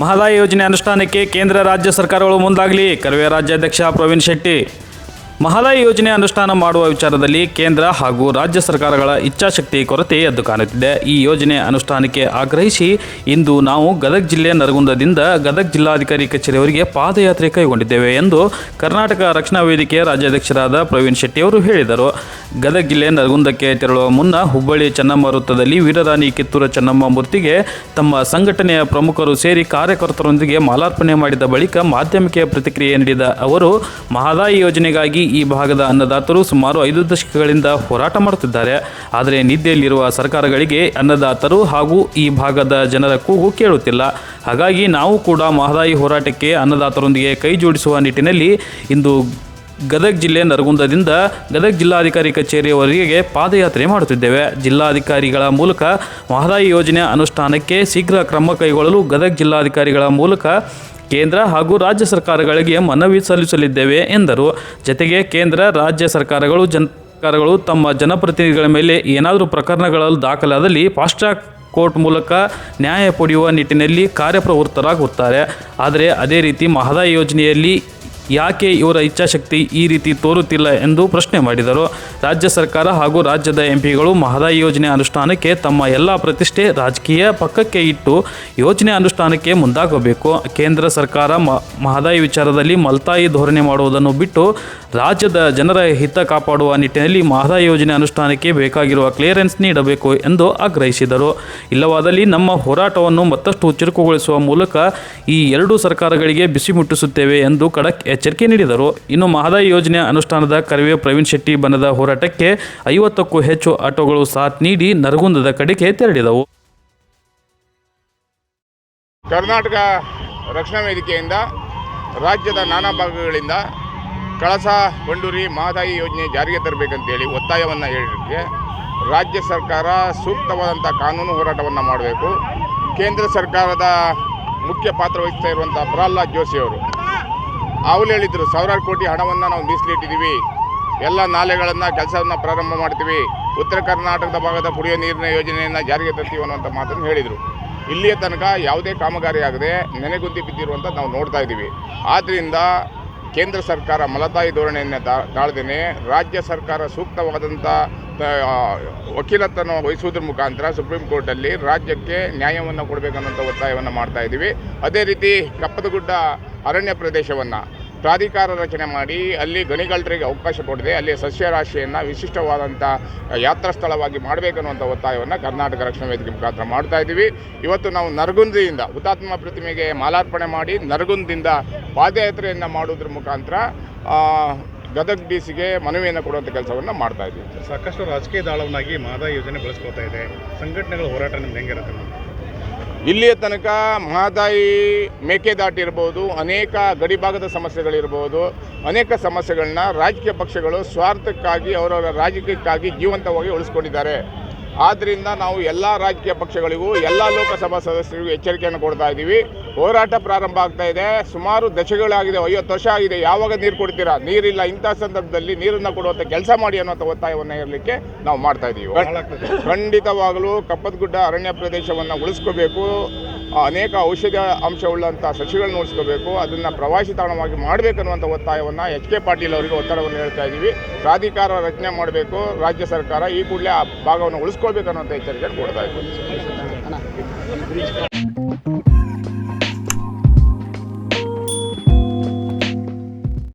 ಮಹದಾಯಿ ಯೋಜನೆ ಅನುಷ್ಠಾನಕ್ಕೆ ಕೇಂದ್ರ ರಾಜ್ಯ ಸರ್ಕಾರಗಳು ಮುಂದಾಗಲಿ. ಕರವೇ ರಾಜ್ಯಾಧ್ಯಕ್ಷ ಪ್ರವೀಣ್ ಶೆಟ್ಟಿ. ಮಹದಾಯಿ ಯೋಜನೆ ಅನುಷ್ಠಾನ ಮಾಡುವ ವಿಚಾರದಲ್ಲಿ ಕೇಂದ್ರ ಹಾಗೂ ರಾಜ್ಯ ಸರ್ಕಾರಗಳ ಇಚ್ಛಾಶಕ್ತಿ ಕೊರತೆ ಎದ್ದು ಕಾಣುತ್ತಿದೆ. ಈ ಯೋಜನೆ ಅನುಷ್ಠಾನಕ್ಕೆ ಆಗ್ರಹಿಸಿ ಇಂದು ನಾವು ಗದಗ ಜಿಲ್ಲೆ ನರಗುಂದದಿಂದ ಗದಗ ಜಿಲ್ಲಾಧಿಕಾರಿ ಕಚೇರಿಯವರಿಗೆ ಪಾದಯಾತ್ರೆ ಕೈಗೊಂಡಿದ್ದೇವೆ ಎಂದು ಕರ್ನಾಟಕ ರಕ್ಷಣಾ ವೇದಿಕೆಯ ರಾಜ್ಯಾಧ್ಯಕ್ಷರಾದ ಪ್ರವೀಣ್ ಶೆಟ್ಟಿ ಅವರು ಹೇಳಿದರು. ಗದಗ ಜಿಲ್ಲೆ ನರಗುಂದಕ್ಕೆ ತೆರಳುವ ಮುನ್ನ ಹುಬ್ಬಳ್ಳಿ ಚೆನ್ನಮ್ಮ ವೃತ್ತದಲ್ಲಿ ವೀರರಾಣಿ ಕಿತ್ತೂರ ಚೆನ್ನಮ್ಮ ಮೂರ್ತಿಗೆ ತಮ್ಮ ಸಂಘಟನೆಯ ಪ್ರಮುಖರು ಸೇರಿ ಕಾರ್ಯಕರ್ತರೊಂದಿಗೆ ಮಾಲಾರ್ಪಣೆ ಮಾಡಿದ ಬಳಿಕ ಮಾಧ್ಯಮಕ್ಕೆ ಪ್ರತಿಕ್ರಿಯೆ ನೀಡಿದ ಅವರು, ಮಹದಾಯಿ ಯೋಜನೆಗಾಗಿ ಈ ಭಾಗದ ಅನ್ನದಾತರು ಸುಮಾರು ಐದು ದಶಕಗಳಿಂದ ಹೋರಾಟ ಮಾಡುತ್ತಿದ್ದಾರೆ. ಆದರೆ ನಿದ್ದೆಯಲ್ಲಿರುವ ಸರ್ಕಾರಗಳಿಗೆ ಅನ್ನದಾತರು ಹಾಗೂ ಈ ಭಾಗದ ಜನರ ಕೂಗು ಕೇಳುತ್ತಿಲ್ಲ. ಹಾಗಾಗಿ ನಾವು ಕೂಡ ಮಹದಾಯಿ ಹೋರಾಟಕ್ಕೆ ಅನ್ನದಾತರೊಂದಿಗೆ ಕೈ ಜೋಡಿಸುವ ನಿಟ್ಟಿನಲ್ಲಿ ಇಂದು ಗದಗ ಜಿಲ್ಲೆ ನರಗುಂದದಿಂದ ಗದಗ ಜಿಲ್ಲಾಧಿಕಾರಿ ಕಚೇರಿಯವರೆಗೆ ಪಾದಯಾತ್ರೆ ಮಾಡುತ್ತಿದ್ದೇವೆ. ಜಿಲ್ಲಾಧಿಕಾರಿಗಳ ಮೂಲಕ ಮಹದಾಯಿ ಯೋಜನೆ ಅನುಷ್ಠಾನಕ್ಕೆ ಶೀಘ್ರ ಕ್ರಮ ಕೈಗೊಳ್ಳಲು ಗದಗ ಜಿಲ್ಲಾಧಿಕಾರಿಗಳ ಮೂಲಕ ಕೇಂದ್ರ ಹಾಗೂ ರಾಜ್ಯ ಸರ್ಕಾರಗಳಿಗೆ ಮನವಿ ಸಲ್ಲಿಸಲಿದ್ದೇವೆ ಎಂದರು. ಜತೆಗೆ ಕೇಂದ್ರ, ರಾಜ್ಯ ಸರ್ಕಾರಗಳು, ಜನ್ ಸರ್ಕಾರಗಳು ತಮ್ಮ ಜನಪ್ರತಿನಿಧಿಗಳ ಮೇಲೆ ಏನಾದರೂ ಪ್ರಕರಣಗಳಲ್ಲಿ ದಾಖಲಾದಲ್ಲಿ ಫಾಸ್ಟ್ ಟ್ರ್ಯಾಕ್ ಕೋರ್ಟ್ ಮೂಲಕ ನ್ಯಾಯ ಪಡೆಯುವ ನಿಟ್ಟಿನಲ್ಲಿ ಕಾರ್ಯಪ್ರವೃತ್ತರಾಗುತ್ತಾರೆ. ಆದರೆ ಅದೇ ರೀತಿ ಮಹದಾಯಿ ಯೋಜನೆಯಲ್ಲಿ ಯಾಕೆ ಇವರ ಇಚ್ಛಾಶಕ್ತಿ ಈ ರೀತಿ ತೋರುತ್ತಿಲ್ಲ ಎಂದು ಪ್ರಶ್ನೆ ಮಾಡಿದರು. ರಾಜ್ಯ ಸರ್ಕಾರ ಹಾಗೂ ರಾಜ್ಯದ ಎಂಪಿಗಳು ಮಹದಾಯಿ ಯೋಜನೆ ಅನುಷ್ಠಾನಕ್ಕೆ ತಮ್ಮ ಎಲ್ಲ ಪ್ರತಿಷ್ಠೆ ರಾಜಕೀಯ ಪಕ್ಕಕ್ಕೆ ಇಟ್ಟು ಯೋಜನೆ ಅನುಷ್ಠಾನಕ್ಕೆ ಮುಂದಾಗಬೇಕು. ಕೇಂದ್ರ ಸರ್ಕಾರ ಮಹದಾಯಿ ವಿಚಾರದಲ್ಲಿ ಮಲ್ತಾಯಿ ಧೋರಣೆ ಮಾಡುವುದನ್ನು ಬಿಟ್ಟು ರಾಜ್ಯದ ಜನರ ಹಿತ ಕಾಪಾಡುವ ನಿಟ್ಟಿನಲ್ಲಿ ಮಹದಾಯಿ ಯೋಜನೆ ಅನುಷ್ಠಾನಕ್ಕೆ ಬೇಕಾಗಿರುವ ಕ್ಲಿಯರೆನ್ಸ್ ನೀಡಬೇಕು ಎಂದು ಆಗ್ರಹಿಸಿದರು. ಇಲ್ಲವಾದಲ್ಲಿ ನಮ್ಮ ಹೋರಾಟವನ್ನು ಮತ್ತಷ್ಟು ಚುರುಕುಗೊಳಿಸುವ ಮೂಲಕ ಈ ಎರಡೂ ಸರ್ಕಾರಗಳಿಗೆ ಬಿಸಿ ಮುಟ್ಟಿಸುತ್ತೇವೆ ಎಂದು ಖಡಕ್ ಎಚ್ಚರಿಕೆ ನೀಡಿದರು. ಇನ್ನು ಮಹದಾಯಿ ಯೋಜನೆ ಅನುಷ್ಠಾನದ ಕರವೇ ಪ್ರವೀಣ್ ಶೆಟ್ಟಿ ಬಣದ ಹೋರಾಟಕ್ಕೆ ಐವತ್ತಕ್ಕೂ ಹೆಚ್ಚು ಆಟೋಗಳು ಸಾಥ್ ನೀಡಿ ನರಗುಂದದ ಕಡೆಗೆ ತೆರಳಿದವು. ಕರ್ನಾಟಕ ರಕ್ಷಣಾ ವೇದಿಕೆಯಿಂದ ರಾಜ್ಯದ ನಾನಾ ಭಾಗಗಳಿಂದ ಕಳಸ ಬಂಡೂರಿ ಮಹದಾಯಿ ಯೋಜನೆ ಜಾರಿಗೆ ತರಬೇಕಂತೇಳಿ ಒತ್ತಾಯವನ್ನು ಹೇಳಲಿಕ್ಕೆ ರಾಜ್ಯ ಸರ್ಕಾರ ಸೂಕ್ತವಾದಂಥ ಕಾನೂನು ಹೋರಾಟವನ್ನು ಮಾಡಬೇಕು. ಕೇಂದ್ರ ಸರ್ಕಾರದ ಮುಖ್ಯ ಪಾತ್ರ ವಹಿಸ್ತಾ ಇರುವಂಥ ಪ್ರಹ್ಲಾದ್ ಜೋಶಿ ಅವರು ಅವಳು ಹೇಳಿದರು, ಸಾವಿರಾರು ಕೋಟಿ ಹಣವನ್ನು ನಾವು ಮೀಸಲಿಟ್ಟಿದ್ದೀವಿ. ಎಲ್ಲ ನಾಲೆಗಳನ್ನು, ಕೆಲಸವನ್ನು ಪ್ರಾರಂಭ ಮಾಡ್ತೀವಿ. ಉತ್ತರ ಕರ್ನಾಟಕದ ಭಾಗದ ಕುಡಿಯೋ ನೀರಿನ ಯೋಜನೆಯನ್ನು ಜಾರಿಗೆ ತರ್ತೀವಿ ಅನ್ನುವಂಥ ಮಾತನ್ನು ಹೇಳಿದರು. ಇಲ್ಲಿಯ ತನಕ ಯಾವುದೇ ಕಾಮಗಾರಿ ಆಗದೆ ನೆನೆಗುಂದಿ ಬಿದ್ದಿರುವಂಥ ನಾವು ನೋಡ್ತಾ ಇದ್ದೀವಿ. ಆದ್ದರಿಂದ ಕೇಂದ್ರ ಸರ್ಕಾರ ಮಲತಾಯಿ ಧೋರಣೆಯನ್ನು ತಾ- ತಾಳ್ದೇನೆ, ರಾಜ್ಯ ಸರ್ಕಾರ ಸೂಕ್ತವಾದಂಥ ವಕೀಲತನ ವಹಿಸುವುದ್ರ ಮುಖಾಂತರ ಸುಪ್ರೀಂ ಕೋರ್ಟಲ್ಲಿ ರಾಜ್ಯಕ್ಕೆ ನ್ಯಾಯವನ್ನು ಕೊಡಬೇಕನ್ನೋಂಥ ಒತ್ತಾಯವನ್ನು ಮಾಡ್ತಾ ಇದ್ದೀವಿ. ಅದೇ ರೀತಿ ಕಪ್ಪದಗುಡ್ಡ ಅರಣ್ಯ ಪ್ರದೇಶವನ್ನು ಪ್ರಾಧಿಕಾರ ರಚನೆ ಮಾಡಿ ಅಲ್ಲಿ ಗಣಿಗಾರರಿಗೆ ಅವಕಾಶ ಕೊಡದೆ ಅಲ್ಲಿ ಸಸ್ಯರಾಶಿಯನ್ನು ವಿಶಿಷ್ಟವಾದಂಥ ಯಾತ್ರಾ ಸ್ಥಳವಾಗಿ ಮಾಡಬೇಕನ್ನುವಂಥ ಒತ್ತಾಯವನ್ನು ಕರ್ನಾಟಕ ರಕ್ಷಣಾ ವೇದಿಕೆ ಮುಖಾಂತರ ಮಾಡ್ತಾ ಇದ್ದೀವಿ. ಇವತ್ತು ನಾವು ನರಗುಂದಿಯಿಂದ ಹುತಾತ್ಮ ಪ್ರತಿಮೆಗೆ ಮಾಲಾರ್ಪಣೆ ಮಾಡಿ ನರಗುಂದಿಂದ ಪಾದಯಾತ್ರೆಯನ್ನು ಮಾಡೋದ್ರ ಮುಖಾಂತರ ಗದಗ ಡಿ ಸಿಗೆ ಮನವಿಯನ್ನು ಕೊಡುವಂಥ ಕೆಲಸವನ್ನು ಮಾಡ್ತಾ ಇದ್ದೀವಿ. ಸಾಕಷ್ಟು ರಾಜಕೀಯ ದಾಳವನ್ನಾಗಿ ಮಾದಾ ಯೋಜನೆ ಬಳಸ್ಕೊಳ್ತಾ ಇದೆ. ಸಂಘಟನೆಗಳ ಹೋರಾಟ ನಿಮ್ದು ಹೆಂಗಿರುತ್ತೆ? ಇಲ್ಲಿಯ ತನಕ ಮಹದಾಯಿ ಮೇಕೆದಾಟಿ ಇರ್ಬೋದು ಅನೇಕ ಗಡಿಭಾಗದ ಸಮಸ್ಯೆಗಳಿರ್ಬೋದು ಅನೇಕ ಸಮಸ್ಯೆಗಳನ್ನ ರಾಜಕೀಯ ಪಕ್ಷಗಳು ಸ್ವಾರ್ಥಕ್ಕಾಗಿ ಅವರವರ ರಾಜಕೀಯಕ್ಕಾಗಿ ಜೀವಂತವಾಗಿ ಉಳಿಸ್ಕೊಂಡಿದ್ದಾರೆ. ಆದ್ದರಿಂದ ನಾವು ಎಲ್ಲ ರಾಜಕೀಯ ಪಕ್ಷಗಳಿಗೂ ಎಲ್ಲ ಲೋಕಸಭಾ ಸದಸ್ಯರಿಗೂ ಎಚ್ಚರಿಕೆಯನ್ನು ಕೊಡ್ತಾ ಇದ್ದೀವಿ. ಹೋರಾಟ ಪ್ರಾರಂಭ ಆಗ್ತಾ ಇದೆ. ಸುಮಾರು ದಶಕಗಳಾಗಿದೆ ಐವತ್ತು ವರ್ಷ ಆಗಿದೆ. ಯಾವಾಗ ನೀರು ಕೊಡ್ತೀರಾ? ನೀರಿಲ್ಲ. ಇಂಥ ಸಂದರ್ಭದಲ್ಲಿ ನೀರನ್ನು ಕೊಡುವಂಥ ಕೆಲಸ ಮಾಡಿ ಅನ್ನುವಂಥ ಒತ್ತಾಯವನ್ನು ಇರಲಿಕ್ಕೆ ನಾವು ಮಾಡ್ತಾ ಇದ್ದೀವಿ. ಖಂಡಿತವಾಗಲೂ ಕಪ್ಪದಗುಡ್ಡ ಅರಣ್ಯ ಪ್ರದೇಶವನ್ನು ಉಳಿಸ್ಕೋಬೇಕು. ಅನೇಕ ಔಷಧ ಅಂಶವುಳ್ಳಂಥ ಸಸಿಗಳನ್ನ ಉಳಿಸ್ಕೋಬೇಕು, ಅದನ್ನು ಪ್ರವಾಸಿ ತಾಣವಾಗಿ ಮಾಡಬೇಕನ್ನುವಂಥ ಒತ್ತಾಯವನ್ನು ಎಚ್ ಕೆ ಪಾಟೀಲ್ ಅವರಿಗೆ ಒತ್ತಡವನ್ನು ಹೇಳ್ತಾ ಇದ್ದೀವಿ ಪ್ರಾಧಿಕಾರ ರಚನೆ ಮಾಡಬೇಕು, ರಾಜ್ಯ ಸರ್ಕಾರ ಈ ಕೂಡಲೇ ಆ ಭಾಗವನ್ನು ಉಳಿಸ್ಕೊಳ್ಬೇಕನ್ನುವಂಥ ಎಚ್ಚರಿಕೆಯನ್ನು ಕೊಡ್ತಾ ಇದ್ದೀವಿ.